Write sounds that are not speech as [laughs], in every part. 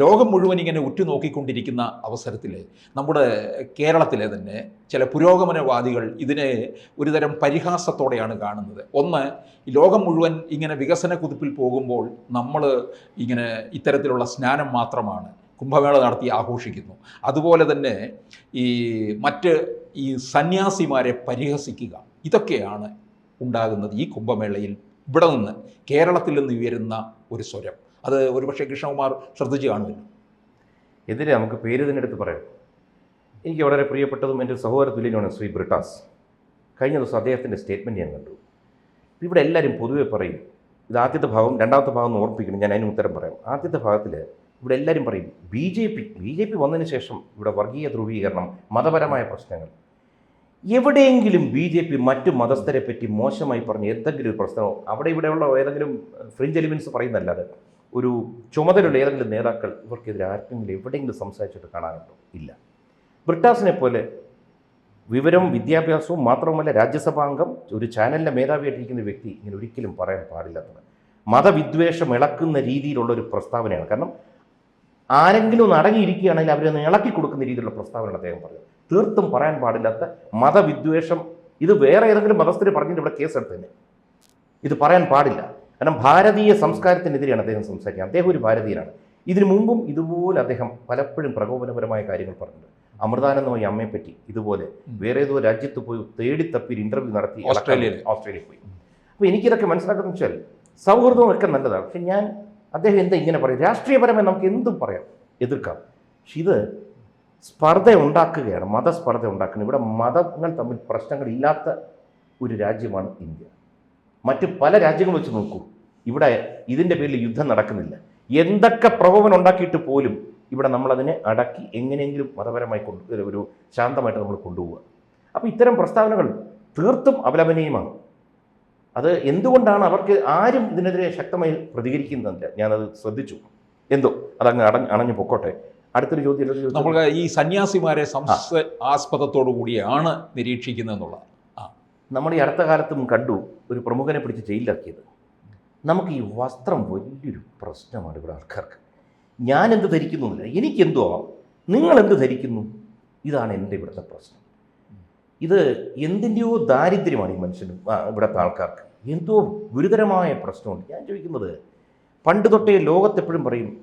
ലോകം മുഴുവൻ ഇങ്ങനെ ഉറ്റുനോക്കിക്കൊണ്ടിരിക്കുന്ന അവസരത്തിൽ നമ്മുടെ കേരളത്തിലെ തന്നെ ചില പുരോഗമനവാദികൾ ഇതിനെ ഒരുതരം പരിഹാസത്തോടെയാണ് കാണുന്നത്. ഒന്ന് ലോകം മുഴുവൻ ഇങ്ങനെ വികസന കുതിപ്പിൽ പോകുമ്പോൾ നമ്മൾ ഇങ്ങനെ ഇത്തരത്തിലുള്ള സ്നാനം മാത്രമാണ് കുംഭമേള നടത്തി ആഘോഷിക്കുന്നു. അതുപോലെ തന്നെ ഈ മറ്റ് ഈ സന്യാസിമാരെ പരിഹസിക്കുക ഇതൊക്കെയാണ് ഉണ്ടാകുന്നത് ഈ കുംഭമേളയിൽ ഇവിടെ നിന്ന് കേരളത്തിൽ നിന്ന് ഉയരുന്ന ഒരു സ്വരം. അത് ഒരുപക്ഷെ കൃഷ്ണകുമാർ ശ്രദ്ധിച്ച് കാണുന്നില്ല എതിരെ നമുക്ക് പേര് തന്നെ എടുത്ത് പറയാം. എനിക്ക് വളരെ പ്രിയപ്പെട്ടതും എന്റെ സഹോദര തുല്യനാണ് ശ്രീ ബ്രിട്ടാസ്. കഴിഞ്ഞ ദിവസം അദ്ദേഹത്തിന്റെ സ്റ്റേറ്റ്മെന്റ് ഞാൻ കണ്ടു. ഇവിടെ എല്ലാവരും പൊതുവെ പറയും ഇത് ആദ്യത്തെ ഭാഗം രണ്ടാമത്തെ ഭാഗം എന്ന് ഓർപ്പിക്കണം ഞാൻ അതിന് ഉത്തരം പറയാം. ആദ്യത്തെ ഭാഗത്തിൽ ഇവിടെ എല്ലാവരും പറയും B J P B J P വന്നതിന് ശേഷം ഇവിടെ വർഗീയ ധ്രുവീകരണം മതപരമായ പ്രശ്നങ്ങൾ. എവിടെയെങ്കിലും ബി ജെ പി മറ്റു മതസ്ഥരെ പറ്റി മോശമായി പറഞ്ഞ് എന്തെങ്കിലും ഒരു പ്രശ്നമോ? അവിടെ ഇവിടെയുള്ള ഏതെങ്കിലും ഫ്രിഞ്ച് എലിമെൻസ് പറയുന്നല്ലാതെ ഒരു ചുമതലയുള്ള ഏതെങ്കിലും നേതാക്കൾ ഇവർക്കെതിരെ ആർക്കെങ്കിലും എവിടെയെങ്കിലും സംസാരിച്ചിട്ട് കാണാനുണ്ടോ? ഇല്ല. ബ്രിട്ടാസിനെ പോലെ വിവരം വിദ്യാഭ്യാസവും മാത്രമല്ല രാജ്യസഭാംഗം ഒരു ചാനലിന്റെ മേധാവിയായിട്ടിരിക്കുന്ന വ്യക്തി ഇങ്ങനെ ഒരിക്കലും പറയാൻ പാടില്ലാത്തത്. മതവിദ്വേഷം ഇളക്കുന്ന രീതിയിലുള്ള ഒരു പ്രസ്താവനയാണ്. കാരണം ആരെങ്കിലും ഒന്ന് അടങ്ങിയിരിക്കുകയാണെങ്കിൽ അവരെ ഒന്ന് ഇളക്കി കൊടുക്കുന്ന രീതിയിലുള്ള പ്രസ്താവനയാണ് അദ്ദേഹം പറഞ്ഞത്. തീർത്തും പറയാൻ പാടില്ലാത്ത മതവിദ്വേഷം. ഇത് വേറെ ഏതെങ്കിലും മതസ്ഥര് പറഞ്ഞിട്ട് ഇവിടെ കേസെടുത്തന്നെ ഇത് പറയാൻ പാടില്ല. കാരണം ഭാരതീയ സംസ്കാരത്തിനെതിരെയാണ് അദ്ദേഹം സംസാരിക്കുന്നത്. അദ്ദേഹം ഒരു ഭാരതീയനാണ്. ഇതിനു മുമ്പും ഇതുപോലെ അദ്ദേഹം പലപ്പോഴും പ്രകോപനപരമായ കാര്യങ്ങൾ പറഞ്ഞിട്ടുണ്ട്. അമൃതാനന്ദമായി അമ്മയെ പറ്റി ഇതുപോലെ വേറെ ഏതോ രാജ്യത്ത് പോയി തേടിത്തപ്പി ഒരു ഇന്റർവ്യൂ നടത്തി ഓസ്ട്രേലിയ ഓസ്ട്രേലിയയിൽ. ഓസ്ട്രേലിയയിൽ പോയി. അപ്പോൾ എനിക്കിതൊക്കെ മനസ്സിലാക്കുന്ന വെച്ചാൽ സൗഹൃദവും ഒക്കെ നല്ലതാണ്. പക്ഷെ ഞാൻ അദ്ദേഹം എന്താ ഇങ്ങനെ പറയും? രാഷ്ട്രീയപരമായി നമുക്ക് എന്തും പറയാം. എതിർക്കാം. പക്ഷെ ഇത് സ്പർദ്ധ ഉണ്ടാക്കുകയാണ്. മതസ്പർദ്ധ ഉണ്ടാക്കുന്നത് ഇവിടെ മതങ്ങൾ തമ്മിൽ പ്രശ്നങ്ങളില്ലാത്ത ഒരു രാജ്യമാണ് ഇന്ത്യ. മറ്റ് പല രാജ്യങ്ങൾ വെച്ച് നോക്കൂ. ഇവിടെ ഇതിന്റെ പേരിൽ യുദ്ധം നടക്കുന്നില്ല. എന്തൊക്കെ പ്രകോപനം ഉണ്ടാക്കിയിട്ട് പോലും ഇവിടെ നമ്മളതിനെ അടക്കി എങ്ങനെയെങ്കിലും മതപരമായി കൊണ്ട് ഒരു ശാന്തമായിട്ട് നമ്മൾ കൊണ്ടുപോവുക. അപ്പോൾ ഇത്തരം പ്രസ്താവനകൾ തീർത്തും അപലപനീയമാണ് അത് എന്തുകൊണ്ടാണ് അവർക്ക് ആരും ഇതിനെതിരെ ശക്തമായി പ്രതികരിക്കുന്നില്ല ഞാനത് ശ്രദ്ധിച്ചു. എന്തോ അതങ്ങ് അടഞ്ഞ് അണഞ്ഞു പൊക്കോട്ടെ. അടുത്തൊരു ചോദ്യം നമ്മൾ ഈ സന്യാസിമാരെ സംശയ ആസ്പദത്തോടു കൂടിയാണ് നിരീക്ഷിക്കുന്നത് എന്നുള്ളത് നമ്മൾ ഈ അടുത്ത കാലത്തും കണ്ടു ഒരു പ്രമുഖനെ പിടിച്ച് ജയിലിലാക്കിയത്. നമുക്ക് ഈ വസ്ത്രം വലിയൊരു പ്രശ്നമാണ് ഇവിടെ ആൾക്കാർക്ക്. ഞാൻ എന്ത് ധരിക്കുന്നില്ല എനിക്കെന്തോ നിങ്ങൾ എന്ത് ധരിക്കുന്നു? ഇതാണ് എന്റെ ഇവിടുത്തെ പ്രശ്നം. ഇത് എന്തിന്റെയോ ദാരിദ്ര്യമാണ് ഈ മനുഷ്യന് ഇവിടുത്തെ ആൾക്കാർക്ക്. എന്തോ ഗുരുതരമായ പ്രശ്നമുണ്ട്. ഞാൻ ചോദിക്കുന്നത് പണ്ട് തൊട്ടേ ലോകത്തെപ്പോഴും പറയും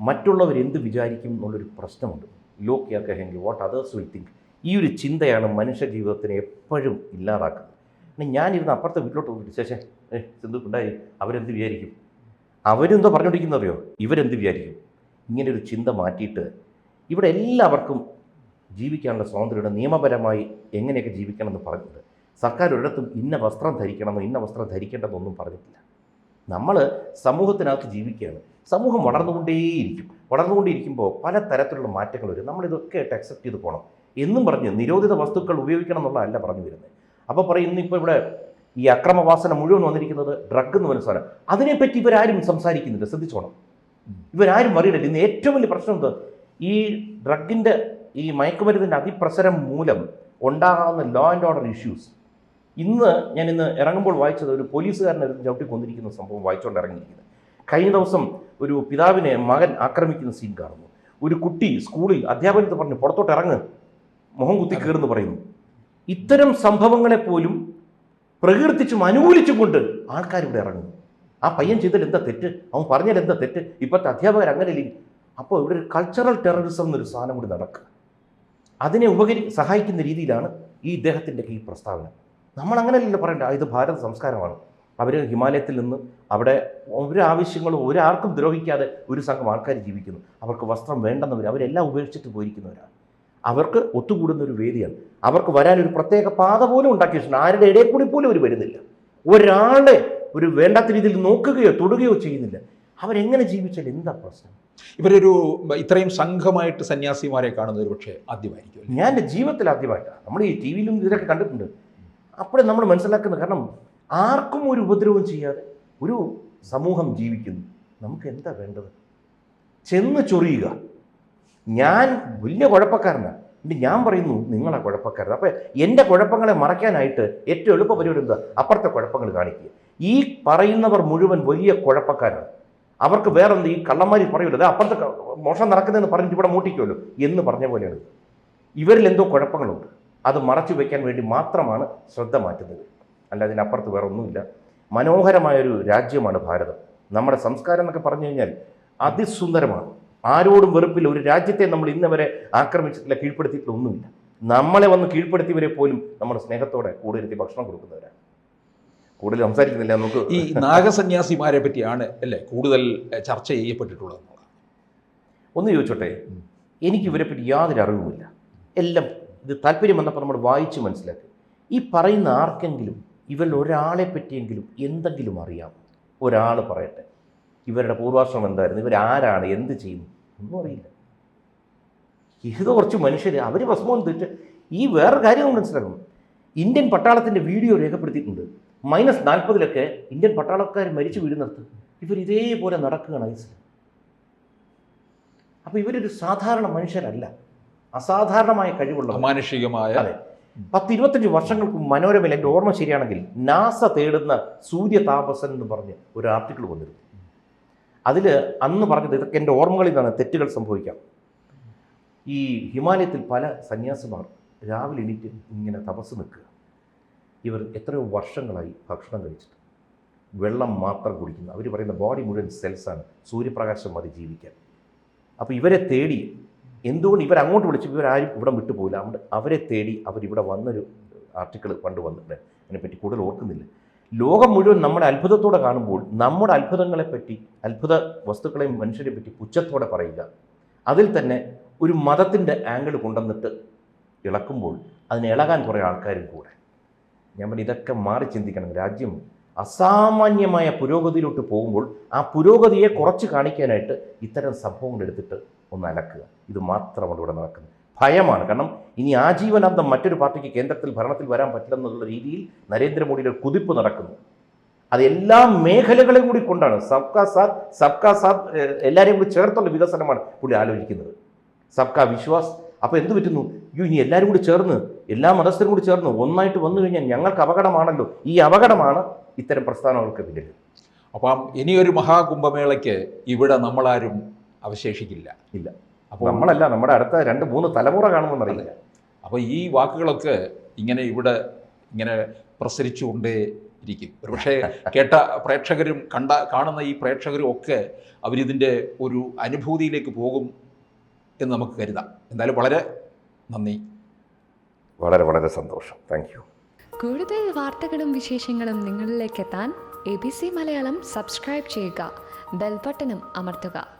മറ്റുള്ളവർ എന്ത് വിചാരിക്കും എന്നുള്ളൊരു പ്രശ്നമുണ്ട്. ലോക്ക് യാ കഹെങ്കിൽ വാട്ട് അതേഴ്സ് വിൽ തിങ്ക് ഈ ഒരു ചിന്തയാണ് മനുഷ്യ ജീവിതത്തിനെ എപ്പോഴും ഇല്ലാതാക്കുന്നത്. പിന്നെ ഞാനിരുന്ന് അപ്പുറത്തെ വീട്ടിലോട്ട് പോയിട്ട് ശേഷം ഏ സിന്ധു ഉണ്ടായി അവരെന്ത് വിചാരിക്കും? അവരെന്തോ പറഞ്ഞുകൊണ്ടിരിക്കുന്നറിയോ ഇവരെന്ത് വിചാരിക്കും? ഇങ്ങനെ ഒരു ചിന്ത മാറ്റിയിട്ട് ഇവിടെ എല്ലാവർക്കും ജീവിക്കാനുള്ള സ്വാതന്ത്ര്യമുണ്ട്. നിയമപരമായി എങ്ങനെയൊക്കെ ജീവിക്കണമെന്ന് പറഞ്ഞിട്ടുണ്ട് സർക്കാർ ഒരിടത്തും ഇന്ന വസ്ത്രം ധരിക്കണമെന്നോ ഇന്ന വസ്ത്രം ധരിക്കേണ്ടതൊന്നും പറഞ്ഞിട്ടില്ല. നമ്മൾ സമൂഹത്തിനകത്ത് ജീവിക്കുകയാണ്. സമൂഹം വളർന്നുകൊണ്ടേയിരിക്കും. വളർന്നുകൊണ്ടിരിക്കുമ്പോൾ പല തരത്തിലുള്ള മാറ്റങ്ങൾ വരും. നമ്മളിതൊക്കെ ആയിട്ട് അക്സെപ്റ്റ് ചെയ്ത് പോകണം. എന്നും പറഞ്ഞ് നിരോധിത വസ്തുക്കൾ ഉപയോഗിക്കണം എന്നുള്ളതല്ല പറഞ്ഞു വരുന്നത്. അപ്പോൾ പറയും ഇന്നിപ്പോൾ ഇവിടെ ഈ അക്രമവാസന മുഴുവൻ വന്നിരിക്കുന്നത് ഡ്രഗ് എന്ന് പറയുന്ന സാധനം. അതിനെപ്പറ്റി ഇവരാരും സംസാരിക്കുന്നില്ല. ശ്രദ്ധിച്ചോണം. ഇവരാരും അറിയില്ല ഇന്ന് ഏറ്റവും വലിയ പ്രശ്നം എന്താ? ഈ ഡ്രഗിന്റെ ഈ മയക്കുമരുന്നിന്റെ അതിപ്രസരം മൂലം ഉണ്ടാകുന്ന ലോ ആൻഡ് ഓർഡർ ഇഷ്യൂസ് ഇന്ന് ഞാൻ ഇന്ന് ഇറങ്ങുമ്പോൾ വായിച്ചത് ഒരു പോലീസുകാരനെ ചവിട്ടി കൊന്നിരിക്കുന്ന സംഭവം വായിച്ചുകൊണ്ട് ഇറങ്ങിയിരിക്കുന്നത് കഴിഞ്ഞ ദിവസം ഒരു പിതാവിനെ മകൻ ആക്രമിക്കുന്ന സീൻ കാണുന്നു. ഒരു കുട്ടി സ്കൂളിൽ അധ്യാപനത്തിൽ പറഞ്ഞ് പുറത്തോട്ട് ഇറങ്ങ്. മുഖം കുത്തി കയറുന്നു പറയുന്നു. ഇത്തരം സംഭവങ്ങളെ പോലും പ്രകീർത്തിച്ചും അനുകൂലിച്ചും കൊണ്ട് ആൾക്കാർ ഇവിടെ ഇറങ്ങുന്നു ആ പയ്യൻ ചെയ്തതിൽ എന്താ തെറ്റ്? അവൻ പറഞ്ഞാൽ എന്താ തെറ്റ്? ഇപ്പോഴത്തെ അധ്യാപകർ അങ്ങനെ ഇല്ലെങ്കിൽ അപ്പോൾ ഇവിടെ ഒരു കൾച്ചറൽ ടെററിസം എന്നൊരു സാധനം കൂടി നടക്കുക. അതിനെ ഉപകരി സഹായിക്കുന്ന രീതിയിലാണ് ഈ ഇദ്ദേഹത്തിന്റെ ഈ പ്രസ്താവന. നമ്മൾ അങ്ങനെയല്ലല്ലോ പറയണ്ട ഇത് ഭാരത സംസ്കാരമാണ്. അവർ ഹിമാലയത്തിൽ നിന്ന് അവിടെ ഒരു ആവശ്യങ്ങളും ഒരാൾക്കും ദ്രോഹിക്കാതെ ഒരു സംഘം ആൾക്കാർ ജീവിക്കുന്നു. അവർക്ക് വസ്ത്രം വേണ്ടെന്നവർ അവരെല്ലാം ഉപേക്ഷിച്ചിട്ട് പോയിരിക്കുന്നവരാണ്. അവർക്ക് ഒത്തുകൂടുന്ന ഒരു വേദിയാണ്. അവർക്ക് വരാൻ ഒരു പ്രത്യേക പാത പോലും ഉണ്ടാക്കി വെച്ചിട്ടുണ്ട് ആരുടെ ഇടയിൽ കൂടി പോലും അവർ വരുന്നില്ല. ഒരാളെ ഒരു വേണ്ടാത്ത രീതിയിൽ നോക്കുകയോ തൊടുകയോ ചെയ്യുന്നില്ല. അവരെങ്ങനെ ജീവിച്ചാൽ എന്താ പ്രശ്നം? ഇവരൊരു ഇത്രയും സംഘമായിട്ട് സന്യാസിമാരെ കാണുന്നത് ഒരു പക്ഷേ ആദ്യമായിരിക്കും? ഞാൻ എന്റെ ജീവിതത്തിൽ ആദ്യമായിട്ടാണ്. നമ്മൾ ഈ ടി വിയിലും ഇതിലൊക്കെ കണ്ടിട്ടുണ്ട്. അപ്പോഴേ നമ്മൾ മനസ്സിലാക്കുന്നത് കാരണം ആർക്കും ഒരു ഉപദ്രവം ചെയ്യാതെ ഒരു സമൂഹം ജീവിക്കുന്നു. നമുക്ക് എന്താ വേണ്ടത്? ചെന്ന് ചൊറിയുക. ഞാൻ വലിയ കുഴപ്പക്കാരനാണ് ഞാൻ പറയുന്നു നിങ്ങളെ കുഴപ്പക്കാരൻ. അപ്പോൾ എന്റെ കുഴപ്പങ്ങളെ മറയ്ക്കാനായിട്ട് ഏറ്റവും എളുപ്പ പരിപാടി എന്താ? അപ്പുറത്തെ കുഴപ്പങ്ങൾ കാണിക്കുക. ഈ പറയുന്നവർ മുഴുവൻ വലിയ കുഴപ്പക്കാരാണ്. അവർക്ക് വേറെ എന്ത് ഈ കള്ളന്മാരി പറയൂല അതെ അപ്പുറത്തെ മോഷം നടക്കുന്നതെന്ന് പറഞ്ഞിട്ട് ഇവിടെ മൂട്ടിക്കുമല്ലോ എന്ന് പറഞ്ഞ പോലെയാണ്. ഇവരിൽ എന്തോ കുഴപ്പങ്ങളുണ്ട്. അത് മറച്ചു വയ്ക്കാൻ വേണ്ടി മാത്രമാണ് ശ്രദ്ധ മാറ്റുന്നത്. അല്ല അതിനപ്പുറത്ത് വേറെ ഒന്നുമില്ല. മനോഹരമായൊരു രാജ്യമാണ് ഭാരതം. നമ്മുടെ സംസ്കാരം എന്നൊക്കെ പറഞ്ഞു കഴിഞ്ഞാൽ അതിസുന്ദരമാണ്. ആരോടും വെറുപ്പില്ല. ഒരു രാജ്യത്തെ നമ്മൾ ഇന്നവരെ ആക്രമിച്ചിട്ടില്ല കീഴ്പ്പെടുത്തിയിട്ടില്ല ഒന്നുമില്ല. നമ്മളെ വന്ന് കീഴ്പ്പെടുത്തിയവരെ പോലും നമ്മൾ സ്നേഹത്തോടെ കൂടുതൽ ഭക്ഷണം കൊടുക്കുന്നവരാണ്. കൂടുതൽ സംസാരിക്കുന്നില്ല നമുക്ക്. ഈ നാഗസന്യാസിമാരെ പറ്റിയാണ് അല്ലേ കൂടുതൽ ചർച്ച ചെയ്യപ്പെട്ടിട്ടുള്ളത്. ഒന്ന് ചോദിച്ചോട്ടെ. എനിക്ക് ഇവരെ പറ്റി യാതൊരു അറിവുമില്ല. എല്ലാം ഇത് താല്പര്യം വന്നപ്പോൾ നമ്മൾ വായിച്ച് മനസ്സിലാക്കി. ഈ പറയുന്ന ആർക്കെങ്കിലും ഇവരിൽ ഒരാളെ പറ്റിയെങ്കിലും എന്തെങ്കിലും അറിയാം. ഒരാൾ പറയട്ടെ. ഇവരുടെ പൂർവാശ്രമം എന്തായിരുന്നു? ഇവരാരാണ്? എന്ത് ചെയ്യും ഒന്നും അറിയില്ല. ഇത് കുറച്ച് മനുഷ്യർ അവർ ഭസ്മം തെറ്റ്. ഈ വേറൊരു കാര്യം നമ്മൾ മനസ്സിലാക്കണം. ഇന്ത്യൻ പട്ടാളത്തിന്റെ വീഡിയോ രേഖപ്പെടുത്തിയിട്ടുണ്ട്. മൈനസ് നാൽപ്പതിലൊക്കെ ഇന്ത്യൻ പട്ടാളക്കാർ മരിച്ചു വീഴുന്നിടത്ത് ഇവർ ഇതേപോലെ നടക്കുകയാണ് ഐസിൽ അപ്പോൾ ഇവരൊരു സാധാരണ മനുഷ്യരല്ല. അസാധാരണമായ കഴിവുള്ള മാനുഷികമായ അതെ. പത്ത് ഇരുപത്തഞ്ച് വർഷങ്ങൾക്ക് മനോരമയിൽ എന്റെ ഓർമ്മ ശരിയാണെങ്കിൽ നാസ തേടുന്ന സൂര്യതാപസൻ എന്ന് പറഞ്ഞ് ഒരു ആർട്ടിക്കിൾ വന്നിരുന്നു. അതിൽ അന്ന് പറഞ്ഞത് ഇതൊക്കെ എന്റെ ഓർമ്മകളിൽ നിന്നാണ് തെറ്റുകൾ സംഭവിക്കാം. ഈ ഹിമാലയത്തിൽ പല സന്യാസിമാർ രാവിലെ എണീറ്റ് ഇങ്ങനെ തപസ് നിൽക്കുക. ഇവർ എത്രയോ വർഷങ്ങളായി ഭക്ഷണം കഴിച്ചിട്ട് വെള്ളം മാത്രം കുടിക്കുന്നു. അവർ പറയുന്ന ബോഡി മുഴുവൻ സെൽസാണ് സൂര്യപ്രകാശം മതി ജീവിക്കാൻ. അപ്പോൾ ഇവരെ തേടി എന്തുകൊണ്ട് ഇവർ അങ്ങോട്ട് വിളിച്ചു ഇവരാരും ഇവിടെ വിട്ടുപോയില്ല അവരെ തേടി അവരിവിടെ വന്നൊരു ആർട്ടിക്കിൾ പണ്ട് വന്നിട്ടുണ്ട്. അതിനെപ്പറ്റി കൂടുതൽ ഓർക്കുന്നില്ല. ലോകം മുഴുവൻ നമ്മളെ അത്ഭുതത്തോടെ കാണുമ്പോൾ നമ്മുടെ അത്ഭുതങ്ങളെപ്പറ്റി അത്ഭുത വസ്തുക്കളെയും മനുഷ്യരെ പറ്റി പുച്ഛത്തോടെ പറയുക. അതിൽ തന്നെ ഒരു മതത്തിന്റെ ആംഗിൾ കൊണ്ടുവന്നിട്ട് ഇളക്കുമ്പോൾ അതിന് ഇളകാൻ കുറേ ആൾക്കാരും കൂടെ. ഞാൻ പറഞ്ഞു ഇതൊക്കെ മാറി ചിന്തിക്കണം. രാജ്യം അസാമാന്യമായ പുരോഗതിയിലോട്ട് പോകുമ്പോൾ ആ പുരോഗതിയെ കുറച്ച് കാണിക്കാനായിട്ട് ഇത്തരം സംഭവങ്ങൾ എടുത്തിട്ട് ഒന്ന് അലക്കുക. ഇത് മാത്രമാണ് ഇവിടെ നടക്കുന്നത്. ഭയമാണ്. കാരണം ഇനി ആജീവനാന്തം മറ്റൊരു പാർട്ടിക്ക് കേന്ദ്രത്തിൽ ഭരണത്തിൽ വരാൻ പറ്റില്ലെന്നുള്ള രീതിയിൽ നരേന്ദ്രമോദിയുടെ കുതിപ്പ് നടക്കുന്നു. അത് എല്ലാ മേഖലകളെയും കൂടി കൊണ്ടാണ്. സബ്കാ സാത്ത് സബ്കാ സാത്ത് എല്ലാവരെയും കൂടി ചേർത്തുള്ള വികസനമാണ് പുള്ളി ആലോചിക്കുന്നത്. സബ്കാ വിശ്വാസ്. അപ്പോൾ എന്ത് പറ്റുന്നു? അയ്യോ ഇനി എല്ലാവരും കൂടി ചേർന്ന് എല്ലാ മതസ്ഥരും കൂടി ചേർന്ന് ഒന്നായിട്ട് വന്നു കഴിഞ്ഞാൽ ഞങ്ങൾക്ക് അപകടമാണല്ലോ. ഈ അപകടമാണ് ഇത്തരം പ്രസ്ഥാനങ്ങൾക്ക് പിന്നിൽ. അപ്പം ഇനിയൊരു മഹാകുംഭമേളയ്ക്ക് ഇവിടെ നമ്മളാരും അവശേഷിക്കില്ല. ഇല്ല. അപ്പോൾ നമ്മളല്ല നമ്മുടെ അടുത്ത രണ്ട് മൂന്ന് തലമുറ കാണുമെന്ന് അറിയില്ല അപ്പോൾ ഈ വാക്കുകളൊക്കെ ഇങ്ങനെ ഇവിടെ ഇങ്ങനെ പ്രസരിച്ചുകൊണ്ടേ ഇരിക്കും ഒരുപക്ഷെ [laughs] കേട്ട പ്രേക്ഷകരും കണ്ട കാണുന്ന ഈ പ്രേക്ഷകരും ഒക്കെ അവരിതിന്റെ ഒരു അനുഭൂതിയിലേക്ക് പോകും എന്ന് നമുക്ക് കരുതാം. എന്തായാലും വളരെ നന്ദി. വളരെ വളരെ സന്തോഷം. താങ്ക് യു കൂടുതൽ വാർത്തകളും വിശേഷങ്ങളും നിങ്ങളിലേക്ക് എത്താൻ A B C Malayalam subscribe ചെയ്യുക. ബെൽബട്ടനും അമർത്തുക.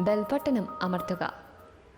ബെൽബട്ടനും അമർത്തുക.